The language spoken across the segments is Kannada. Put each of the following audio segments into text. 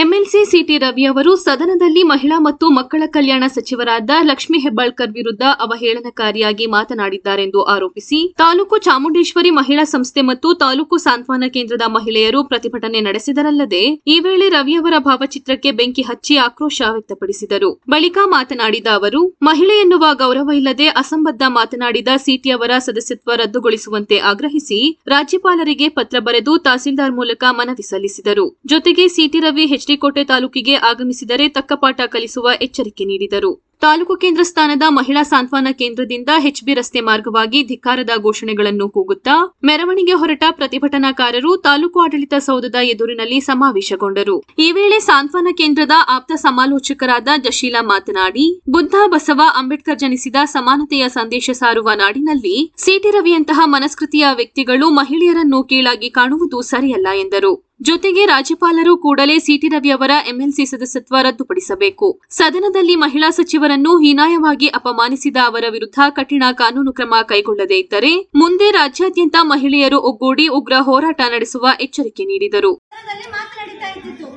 ಎಂಎಲ್ಸಿ ಸಿಟಿ ರವಿ ಅವರು ಸದನದಲ್ಲಿ ಮಹಿಳಾ ಮತ್ತು ಮಕ್ಕಳ ಕಲ್ಯಾಣ ಸಚಿವರಾದ ಲಕ್ಷ್ಮೀ ಹೆಬ್ಬಾಳ್ಕರ್ ವಿರುದ್ಧ ಅವಹೇಳನಕಾರಿಯಾಗಿ ಮಾತನಾಡಿದ್ದಾರೆಂದು ಆರೋಪಿಸಿ, ತಾಲೂಕು ಚಾಮುಂಡೇಶ್ವರಿ ಮಹಿಳಾ ಸಂಸ್ಥೆ ಮತ್ತು ತಾಲೂಕು ಸಾಂತ್ವನ ಕೇಂದ್ರದ ಮಹಿಳೆಯರು ಪ್ರತಿಭಟನೆ ನಡೆಸಿದರಲ್ಲದೆ, ಈ ವೇಳೆ ರವಿಯವರ ಭಾವಚಿತ್ರಕ್ಕೆ ಬೆಂಕಿ ಹಚ್ಚಿ ಆಕ್ರೋಶ ವ್ಯಕ್ತಪಡಿಸಿದರು. ಬಳಿಕ ಮಾತನಾಡಿದ ಅವರು, ಮಹಿಳೆ ಎನ್ನುವ ಗೌರವ ಇಲ್ಲದೆ ಅಸಂಬದ್ಧ ಮಾತನಾಡಿದ ಸಿಟಿ ಅವರ ಸದಸ್ಯತ್ವ ರದ್ದುಗೊಳಿಸುವಂತೆ ಆಗ್ರಹಿಸಿ, ರಾಜ್ಯಪಾಲರಿಗೆ ಪತ್ರ ಬರೆದು ತಹಸೀಲ್ದಾರ್ ಮೂಲಕ ಮನವಿ ಸಲ್ಲಿಸಿದರು. ಜೊತೆಗೆ ಸಿಟಿ ರವಿ ಎಚ್ಡಿಕೋಟೆ ತಾಲೂಕಿಗೆ ಆಗಮಿಸಿದರೆ ತಕ್ಕ ಪಾಠ ಕಲಿಸುವ ಎಚ್ಚರಿಕೆ ನೀಡಿದರು. ತಾಲೂಕು ಕೇಂದ್ರ ಸ್ಥಾನದ ಮಹಿಳಾ ಸಾಂತ್ವನ ಕೇಂದ್ರದಿಂದ ಎಚ್ಬಿ ರಸ್ತೆ ಮಾರ್ಗವಾಗಿ ಧಿಕ್ಕಾರದ ಘೋಷಣೆಗಳನ್ನು ಕೂಗುತ್ತಾ, ಮೆರವಣಿಗೆ ಹೊರಟ ಪ್ರತಿಭಟನಾಕಾರರು ತಾಲೂಕು ಆಡಳಿತ ಸೌಧದ ಎದುರಿನಲ್ಲಿ ಸಮಾವೇಶಗೊಂಡರು. ಈ ವೇಳೆ ಸಾಂತ್ವನ ಕೇಂದ್ರದ ಆಪ್ತ ಸಮಾಲೋಚಕರಾದ ಜಶೀಲಾ ಮಾತನಾಡಿ, ಬುದ್ಧ ಬಸವ ಅಂಬೇಡ್ಕರ್ ಜನಿಸಿದ ಸಮಾನತೆಯ ಸಂದೇಶ ಸಾರುವ ನಾಡಿನಲ್ಲಿ ಸಿಟಿ ರವಿಯಂತಹ ಮನಸ್ಕೃತಿಯ ವ್ಯಕ್ತಿಗಳು ಮಹಿಳೆಯರನ್ನು ಕೀಳಾಗಿ ಕಾಣುವುದು ಸರಿಯಲ್ಲ ಎಂದರು. ಜೊತೆಗೆ ರಾಜ್ಯಪಾಲರು ಕೂಡಲೇ ಸಿಟಿ ರವಿ ಅವರ ಎಂಎಲ್ಸಿ ಸದಸ್ಯತ್ವ ರದ್ದುಪಡಿಸಬೇಕು. ಸದನದಲ್ಲಿ ಮಹಿಳಾ ಸಚಿವರನ್ನು ಹೀನಾಯವಾಗಿ ಅಪಮಾನಿಸಿದ ಅವರ ವಿರುದ್ಧ ಕಠಿಣ ಕಾನೂನು ಕ್ರಮ ಕೈಗೊಳ್ಳದೇ ಇದ್ದರೆ ಮುಂದೆ ರಾಜ್ಯಾದ್ಯಂತ ಮಹಿಳೆಯರು ಒಗ್ಗೂಡಿ ಉಗ್ರ ಹೋರಾಟ ನಡೆಸುವ ಎಚ್ಚರಿಕೆ ನೀಡಿದರು. ವಿಚಾರದಲ್ಲಿ ಮಾತನಾಡಿತಾ ಇದ್ದಿತ್ತು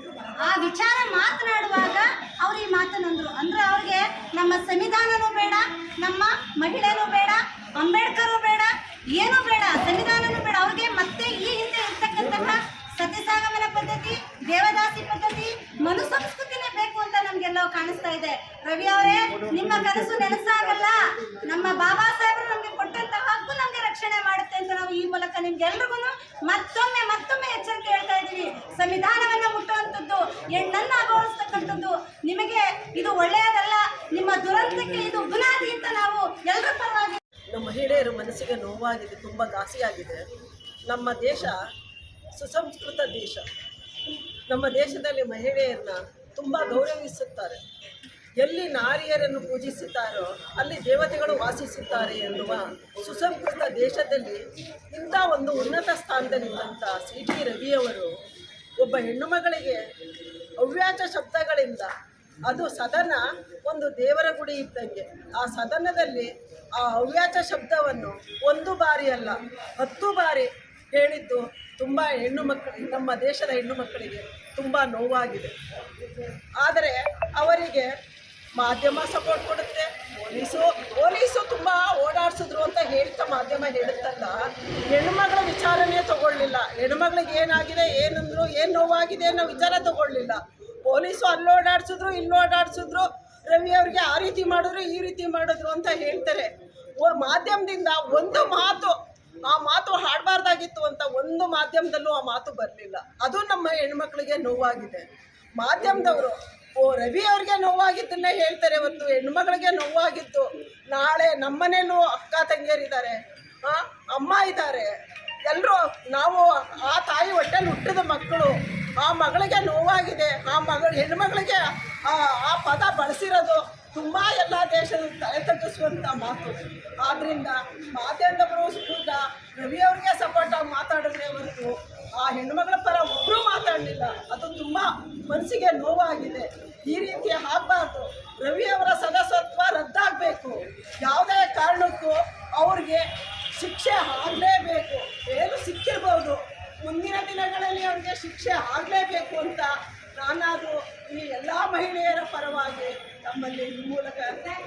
ಆ ವಿಚಾರ ಮಾತನಾಡುವಾಗ ಅವ್ರು ಈ ಮಾತನಂದ್ರು ಅಂದ್ರೆ ಅವ್ರಿಗೆ ನಮ್ಮ ಸಂವಿಧಾನನೂ ಬೇಡ ನಮ್ಮ ಮಹಿಳೆನೂ ಬೇಡ ಅಂಬೇಡ್ಕರು ಬೇಡ ಏನೂ ಬೇಡ ಸಂವಿಧಾನನೂ ಬೇಡ ಅವ್ರಿಗೆ ಮತ್ತೆ ಈ ಹಿಂದೆ ಇರ್ತಕ್ಕಂತಹ ಸತ್ಯಸಾಗಮನ ಪದ್ಧತಿ ದೇವದಾಸಿ ಪದ್ಧತಿ ಮನು ಸಂಸ್ಕೃತಿನೇ ಬೇಕು ಅಂತ ನಮ್ಗೆಲ್ಲ ಕಾಣಿಸ್ತಾ ಇದೆ. ರವಿ ಅವರೇ, ನಿಮ್ಮ ಕನಸು ನೆನಸಾಗಲ್ಲ? ನಮ್ಮ ಬಾಬಾ ಸಾಹೇಬರು ನಮ್ಗೆ ಕೊಟ್ಟಂತ ಹಕ್ಕು ನಮ್ಗೆ ರಕ್ಷಣೆ ಮಾಡುತ್ತೆ ಅಂತ ನಾವು ಈ ಮೂಲಕ ನಿಮ್ಗೆಲ್ರಿಗೂ ಮತ್ತೊಮ್ಮೆ ಮತ್ತೊಮ್ಮೆ ಎಚ್ಚರಿಕೆ ಹೇಳ್ತಾ ಇದ್ದೀವಿ. ಸಂವಿಧಾನವನ್ನ ಮುಟ್ಟುವಂಥದ್ದು ಹೆಣ್ಣನ್ನ ಗೌರವಿಸ್ತಕ್ಕಂಥದ್ದು ನಿಮಗೆ ಇದು ಒಳ್ಳೆಯದಲ್ಲ, ನಿಮ್ಮ ದುರಂತಕ್ಕೆ ಇದು ಬುನಾದಿ ಅಂತ ನಾವು ಎಲ್ಲರ ಪರವಾಗಿ ನಮ್ಮ ಮಹಿಳೆಯರ ಮನಸ್ಸಿಗೆ ನೋವಾಗಿದೆ, ತುಂಬ ಘಾಸಿಯಾಗಿದೆ ನಮ್ಮ ದೇಶ ಸುಸಂಸ್ಕೃತ ದೇಶ. ನಮ್ಮ ದೇಶದಲ್ಲಿ ಮಹಿಳೆಯರನ್ನ ತುಂಬ ಗೌರವಿಸುತ್ತಾರೆ. ಎಲ್ಲಿ ನಾರಿಯರನ್ನು ಪೂಜಿಸುತ್ತಾರೋ ಅಲ್ಲಿ ದೇವತೆಗಳು ವಾಸಿಸುತ್ತಾರೆ ಎನ್ನುವ ಸುಸಂಸ್ಕೃತ ದೇಶದಲ್ಲಿ ಇಂಥ ಒಂದು ಉನ್ನತ ಸ್ಥಾನದಲ್ಲಿದ್ದಂಥ ಸಿ ಟಿ ರವಿಯವರು ಒಬ್ಬ ಹೆಣ್ಣುಮಗಳಿಗೆ ಅವ್ಯಾಚ ಶಬ್ದಗಳಿಂದ ಅದು ಸದನ ಒಂದು ದೇವರ ಗುಡಿ ಇದ್ದಂಗೆ. ಆ ಸದನದಲ್ಲಿ ಆ ಅವ್ಯಾಚ ಶಬ್ದವನ್ನು ಒಂದು ಬಾರಿ ಅಲ್ಲ ಹತ್ತು ಬಾರಿ ಹೇಳಿದ್ದು ತುಂಬ ಹೆಣ್ಣು ಮಕ್ಕಳಿಗೆ ನಮ್ಮ ದೇಶದ ಹೆಣ್ಣು ಮಕ್ಕಳಿಗೆ ತುಂಬ ನೋವಾಗಿದೆ. ಆದರೆ ಅವರಿಗೆ ಮಾಧ್ಯಮ ಸಪೋರ್ಟ್ ಕೊಡುತ್ತೆ. ಪೊಲೀಸು ಪೊಲೀಸು ತುಂಬ ಓಡಾಡಿಸಿದ್ರು ಅಂತ ಹೇಳ್ತಾ ಮಾಧ್ಯಮ ಹೇಳುತ್ತಲ್ಲ ಹೆಣ್ಮಗಳ ವಿಚಾರನೇ ತಗೊಳ್ಳಿಲ್ಲ. ಹೆಣ್ಮಗಳಿಗೆ ಏನಾಗಿದೆ, ಏನಂದ್ರು, ಏನು ನೋವಾಗಿದೆ ಅನ್ನೋ ವಿಚಾರ ತಗೊಳ್ಳಿಲ್ಲ. ಪೊಲೀಸು ಅಲ್ಲಿ ಓಡಾಡಿಸಿದ್ರು, ಇಲ್ಲಿ ಓಡಾಡ್ಸಿದ್ರು, ರವಿ ಅವ್ರಿಗೆ ಆ ರೀತಿ ಮಾಡಿದ್ರು, ಈ ರೀತಿ ಮಾಡಿದ್ರು ಅಂತ ಹೇಳ್ತಾರೆ. ಮಾಧ್ಯಮದಿಂದ ಒಂದು ಮಾತು ಆ ಮಾತು ಹಾಡಬಾರ್ದಾಗಿತ್ತು ಅಂತ ಒಂದು ಮಾಧ್ಯಮದಲ್ಲೂ ಆ ಮಾತು ಬರಲಿಲ್ಲ. ಅದು ನಮ್ಮ ಹೆಣ್ಮಕ್ಳಿಗೆ ನೋವಾಗಿದೆ. ಮಾಧ್ಯಮದವರು ಓ ರವಿ ಅವ್ರಿಗೆ ನೋವಾಗಿದ್ದನ್ನೇ ಹೇಳ್ತಾರೆ ಇವತ್ತು. ಹೆಣ್ಮಗಳಿಗೆ ನೋವಾಗಿತ್ತು ನಾಳೆ ನಮ್ಮನೇಲೂ ಅಕ್ಕ ತಂಗಿಯರಿದ್ದಾರೆ. ಆ, ಅಮ್ಮ ಇದ್ದಾರೆ. ಎಲ್ಲರೂ ನಾವು ಆ ತಾಯಿ ಹೊಟ್ಟೆಲಿ ಹುಟ್ಟಿದ ಮಕ್ಕಳು ಆ ಮಗಳಿಗೆ ನೋವಾಗಿದೆ. ಆ ಮಗಳು ಹೆಣ್ಮಗಳಿಗೆ ಆ ಪದ ಬಳಸಿರೋದು ತುಂಬ ಎಲ್ಲ ದೇಶದ ತಲೆ ತಗ್ಗಿಸುವಂಥ ಮಾತು ಆದ್ದರಿಂದ ಕೂಡ ರವಿ ಅವ್ರಿಗೆ ಸಪೋರ್ಟ್ ಆಗಿ ಮಾತಾಡಿದ್ರೆ ಹೊರತು ಆ ಹೆಣ್ಮಗಳ ಪರ ಒಬ್ಬರೂ ಮಾತಾಡಲಿಲ್ಲ. ಅದು ತುಂಬ ಮನಸ್ಸಿಗೆ ನೋವಾಗಿದೆ. ಈ ರೀತಿ ಆಗಬಾರ್ದು. ರವಿ ಅವರ ಸದಸ್ಯತ್ವ ರದ್ದಾಗಬೇಕು. ಯಾವುದೇ ಕಾರಣಕ್ಕೂ ಅವ್ರಿಗೆ ಶಿಕ್ಷೆ ಆಗಲೇಬೇಕು. ಏನು ಸಿಕ್ಕಿರ್ಬೋದು. ಮುಂದಿನ ದಿನಗಳಲ್ಲಿ ಅವ್ರಿಗೆ ಶಿಕ್ಷೆ ಆಗಲೇಬೇಕು ಅಂತ ನಾನಾದರೂ ಈ ಎಲ್ಲ ಮಹಿಳೆಯರ ಪರವಾಗಿ ತಮ್ಮಲ್ಲಿ ಮೂಲಕ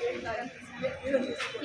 ಹೇಳ್ತಾ